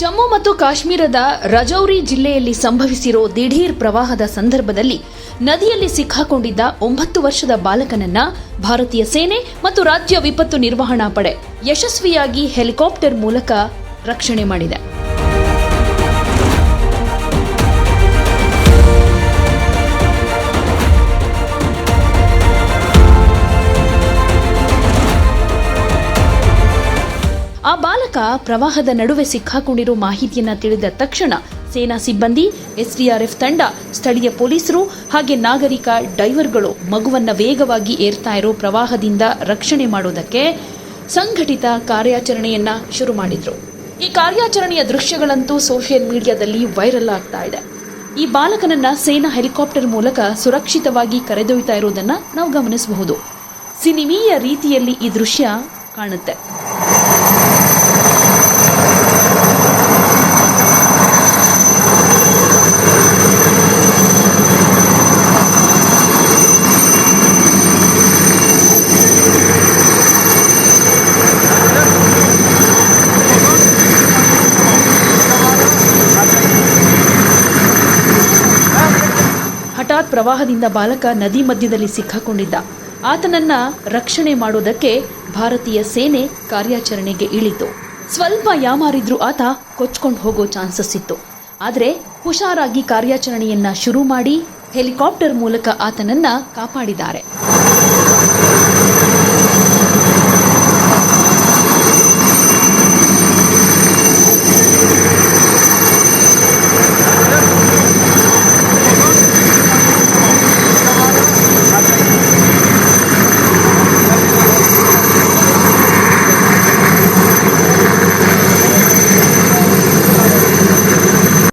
ಜಮ್ಮು ಮತ್ತು ಕಾಶ್ಮೀರದ ರಜೌರಿ ಜಿಲ್ಲೆಯಲ್ಲಿ ಸಂಭವಿಸಿರೋ ದಿಢೀರ್ ಪ್ರವಾಹದ ಸಂದರ್ಭದಲ್ಲಿ ನದಿಯಲ್ಲಿ ಸಿಕ್ಕಾಕೊಂಡಿದ್ದ ಒಂಬತ್ತು ವರ್ಷದ ಬಾಲಕನನ್ನ ಭಾರತೀಯ ಸೇನೆ ಮತ್ತು ರಾಜ್ಯ ವಿಪತ್ತು ನಿರ್ವಹಣಾ ಪಡೆ ಯಶಸ್ವಿಯಾಗಿ ಹೆಲಿಕಾಪ್ಟರ್ ಮೂಲಕ ರಕ್ಷಣೆ ಮಾಡಿದೆ. ಆ ಬಾಲಕ ಪ್ರವಾಹದ ನಡುವೆ ಸಿಕ್ಕಾಕೊಂಡಿರೋ ಮಾಹಿತಿಯನ್ನ ತಿಳಿದ ತಕ್ಷಣ ಸೇನಾ ಸಿಬ್ಬಂದಿ ಎಸ್ಡಿಆರ್ಎಫ್ ತಂಡ, ಸ್ಥಳೀಯ ಪೊಲೀಸರು ಹಾಗೆ ನಾಗರಿಕ ಡೈವರ್ಗಳು ಮಗುವನ್ನ ವೇಗವಾಗಿ ಏರ್ತಾ ಇರೋ ಪ್ರವಾಹದಿಂದ ರಕ್ಷಣೆ ಮಾಡೋದಕ್ಕೆ ಸಂಘಟಿತ ಕಾರ್ಯಾಚರಣೆಯನ್ನ ಶುರು ಮಾಡಿದ್ರು. ಈ ಕಾರ್ಯಾಚರಣೆಯ ದೃಶ್ಯಗಳಂತೂ ಸೋಷಿಯಲ್ ಮೀಡಿಯಾದಲ್ಲಿ ವೈರಲ್ ಆಗ್ತಾ ಇದೆ. ಈ ಬಾಲಕನನ್ನ ಸೇನಾ ಹೆಲಿಕಾಪ್ಟರ್ ಮೂಲಕ ಸುರಕ್ಷಿತವಾಗಿ ಕರೆದೊಯ್ತಾ ಇರೋದನ್ನ ನಾವು ಗಮನಿಸಬಹುದು. ಸಿನಿಮೀಯ ರೀತಿಯಲ್ಲಿ ಈ ದೃಶ್ಯ ಕಾಣುತ್ತೆ. ಹಠಾತ್ ಪ್ರವಾಹದಿಂದ ಬಾಲಕ ನದಿ ಮಧ್ಯದಲ್ಲಿ ಸಿಕ್ಕಾಕೊಂಡಿದ್ದ. ಆತನನ್ನ ರಕ್ಷಣೆ ಮಾಡೋದಕ್ಕೆ ಭಾರತೀಯ ಸೇನೆ ಕಾರ್ಯಾಚರಣೆಗೆ ಇಳಿತು. ಸ್ವಲ್ಪ ಯಾಮಾರಿದ್ರೂ ಆತ ಕೊಚ್ಕೊಂಡು ಹೋಗೋ ಚಾನ್ಸಸ್ ಇತ್ತು. ಆದರೆ ಹುಷಾರಾಗಿ ಕಾರ್ಯಾಚರಣೆಯನ್ನ ಶುರು ಮಾಡಿ ಹೆಲಿಕಾಪ್ಟರ್ ಮೂಲಕ ಆತನನ್ನ ಕಾಪಾಡಿದ್ದಾರೆ.